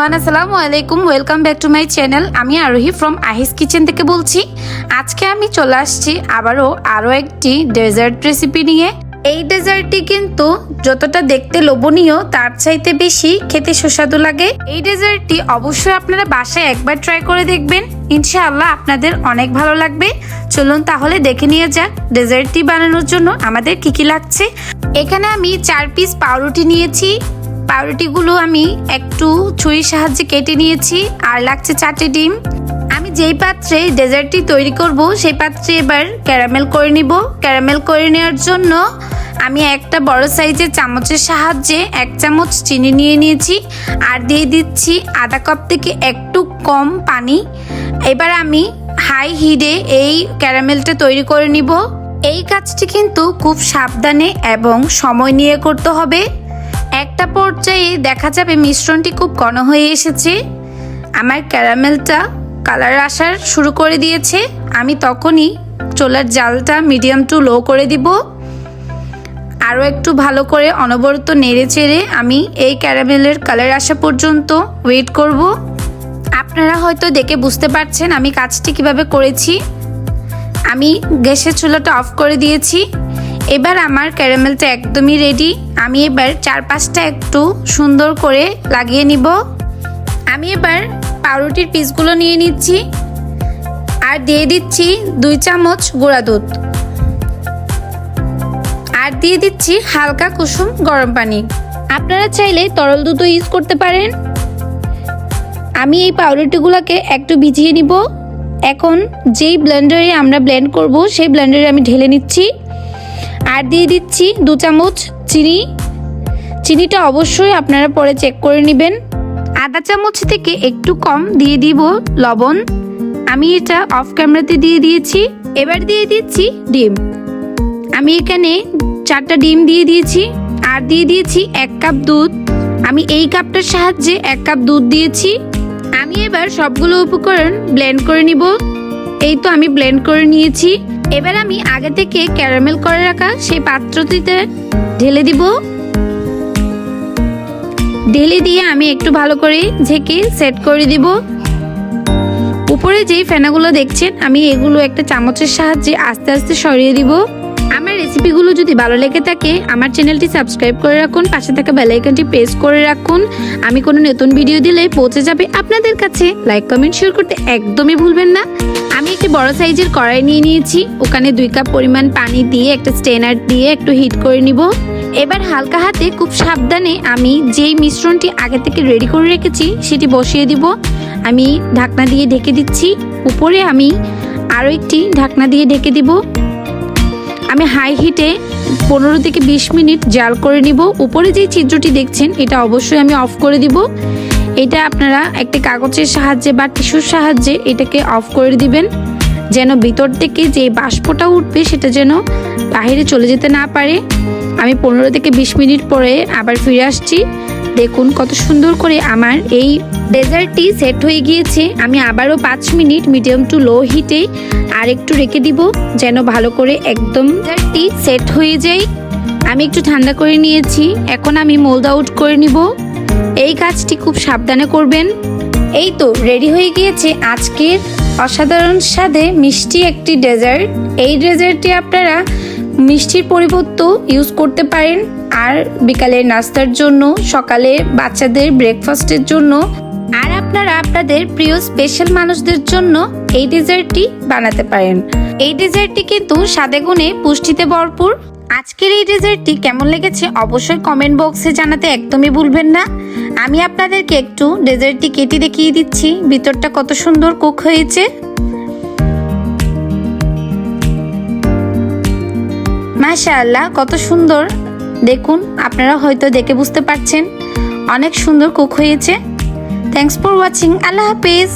Everyone, আসসালামু আলাইকুম। Welcome back to my channel আমি আরোহী ফ্রম আহিস কিচেন থেকে বলছি, আজকে আমি চলে আসছি আবারও আরও একটি ডেজার্ট রেসিপি নিয়ে। এই ডেজার্টটি কিন্তু যতটা দেখতে লোভনীয়, তার চাইতে বেশি খেতে সুস্বাদু লাগে। এই ডেজার্টটি অবশ্যই আপনারা বাসায় একবার ট্রাই করে দেখবেন। ইনশাআল্লাহ আপনাদের অনেক ভালো লাগবে। চলুন তাহলে দেখে নিয়ে যাক ডেজার্টটি বানানোর জন্য আমাদের কি কি লাগছে। এখানে আমি চার পিস পাউরুটি নিয়েছি। পাউরুটিগুলো আমি একটু ছুরির সাহায্যে কেটে নিয়েছি, আর লাগছে চারটে ডিম। আমি যেই পাত্রে ডেজার্টটি তৈরি করব, সেই পাত্রে এবার ক্যারামেল করে নিব। ক্যারামেল করে নেওয়ার জন্য আমি একটা বড় সাইজের চামচের সাহায্যে এক চামচ চিনি নিয়ে নিয়েছি, আর দিয়ে দিচ্ছি আধা কাপ থেকে একটু কম পানি। এবার আমি হাই হিটে এই ক্যারামেলটা তৈরি করে নিব। এই কাজটি কিন্তু খুব সাবধানে এবং সময় নিয়ে করতে হবে। একটা পর্যায়ে দেখা যাবে মিশ্রণটি খুব ঘন হয়ে এসেছে। আমার ক্যারামেলটা কালার আসার শুরু করে দিয়েছে। আমি তখনই চোলার জালটা মিডিয়াম টু লো করে দিব। আরও একটু ভালো করে অনবরত নেড়ে চেড়ে আমি এই ক্যারামেলের কালার আসা পর্যন্ত ওয়েট করব। আপনারা হয়তো দেখে বুঝতে পারছেন আমি কাজটি কীভাবে করেছি। আমি গ্যাসের চুলাটা অফ করে দিয়েছি। এবার আমার ক্যারামেলটা একদমই রেডি আমি এবার চার পাঁচটা একটু সুন্দর করে লাগিয়ে নিব। আমি এবার পাউরুটির পিসগুলো নিয়ে নিচ্ছি। আর দিয়ে দিচ্ছি দুই চামচ গুঁড়া দুধ। আর দিয়ে দিচ্ছি হালকা কুসুম গরম পানি। আপনারা চাইলে তরল দুধও ইউজ করতে পারেন। আমি এই পাউরুটিগুলোকে একটু ভিজিয়ে নিব। এখন যেই ব্লেন্ডারে আমরা ব্লেন্ড করব, সেই ব্লেন্ডারে আমি ঢেলে নিচ্ছি। আর দিয়ে দিচ্ছি দু চামচ চিনি। চিনিটা অবশ্যই আপনারা পরে চেক করে নেবেন। আধা চামচ থেকে একটু কম দিয়ে দিব লবণ। আমি এটা অফ ক্যামেরাতে দিয়ে দিয়েছি। এবার দিয়ে দিচ্ছি ডিম। আমি এখানে চারটা ডিম দিয়ে দিয়েছি। আর দিয়ে দিয়েছি এক কাপ দুধ। আমি এই কাপটার সাহায্যে এক কাপ দুধ দিয়েছি। আমি এবার সবগুলো উপকরণ ব্লেন্ড করে নিব। এই তো আমি ব্লেন্ড করে নিয়েছি। এবার আমি আগে থেকে ক্যারামেল করে রাখা সেই পাত্রটিতে ঢেলে দিব। ঢেলে দিয়ে আমি একটু ভালো করে ঝেঁকে সেট করে দিব। উপরে যেই ফেনাগুলো দেখছেন, আমি এগুলো একটা চামচের সাহায্যে আস্তে আস্তে সরিয়ে দিব। আমার রেসিপিগুলো যদি ভালো লেগে থাকে, আমার চ্যানেলটি সাবস্ক্রাইব করে রাখুন, পাশে থাকা বেলাইকনটি প্রেস করে রাখুন। আমি কোনো নতুন ভিডিও দিলে পৌঁছে যাবে আপনাদের কাছে। লাইক কমেন্ট শেয়ার করতে একদমই ভুলবেন না। আমি একটি বড় সাইজের কড়াই নিয়ে নিয়েছি। ওখানে দুই কাপ পরিমাণ পানি দিয়ে একটা স্টেনার দিয়ে একটু হিট করে নিব। এবার হালকা হাতে খুব সাবধানে আমি যেই মিশ্রণটি আগে থেকে রেডি করে রেখেছি, সেটি বসিয়ে দিব। আমি ঢাকনা দিয়ে ঢেকে দিচ্ছি। উপরে আমি আরও একটি ঢাকনা দিয়ে ঢেকে দিব। আমি হাই হিটে পনেরো থেকে বিশ মিনিট জাল করে নিব। উপরে যে ছিদ্রটি দেখছেন, এটা অবশ্যই আমি অফ করে দিব। এটা আপনারা একটি কাগজের সাহায্যে বা টিস্যুর সাহায্যে এটাকে অফ করে দিবেন, যেন ভিতর থেকে যে বাষ্পটা উঠবে, সেটা যেন বাইরে চলে যেতে না পারে। আমি পনেরো থেকে বিশ মিনিট পরে আবার ফিরে আসছি। দেখুন কত সুন্দর করে আমার এই ডেজার্টটি সেট হয়ে গিয়েছে। আমি আবারও পাঁচ মিনিট মিডিয়াম টু লো হিটে আর একটু রেখে দিব যেন ভালো করে একদম ডেজার্টটি সেট হয়ে যায়। আমি একটু ঠান্ডা করে নিয়েছি। এখন আমি মোল্ড আউট করে নিব। এই কাজটি খুব সাবধানে করবেন। এই তো রেডি হয়ে গিয়েছে আজকের অসাধারণ স্বাদে মিষ্টি একটি ডেজার্ট। এই ডেজার্টটি আপনারা মিষ্টির পরিবর্তে ইউজ করতে পারেন। আর বিকালের নাস্তার জন্য, সকালে বাচ্চাদের ব্রেকফাস্টের জন্য। আর আপনারা আপনাদের প্রিয় স্পেশাল মানুষদের জন্য এই ডেজার্টটি বানাতে পারেন। এই ডেজার্টটি কিন্তু স্বাদে গুণে পুষ্টিতে ভরপুর। আজকের এই ডেজার্টটি কেমন লেগেছে অবশ্যই কমেন্ট বক্সে জানাতে একদমই ভুলবেন না। আমি আপনাদেরকে একটু ডেজার্টটি কেটে দেখিয়ে দিচ্ছি। ভিতরটা কত সুন্দর কুক হয়েছে। মাশাআল্লাহ, কত সুন্দর। দেখুন, আপনারা হয়তো দেখে বুঝতে পারছেন, অনেক সুন্দর কুক হয়েছে। থ্যাংকস ফর ওয়াচিং আল্লাহ হাফিজ।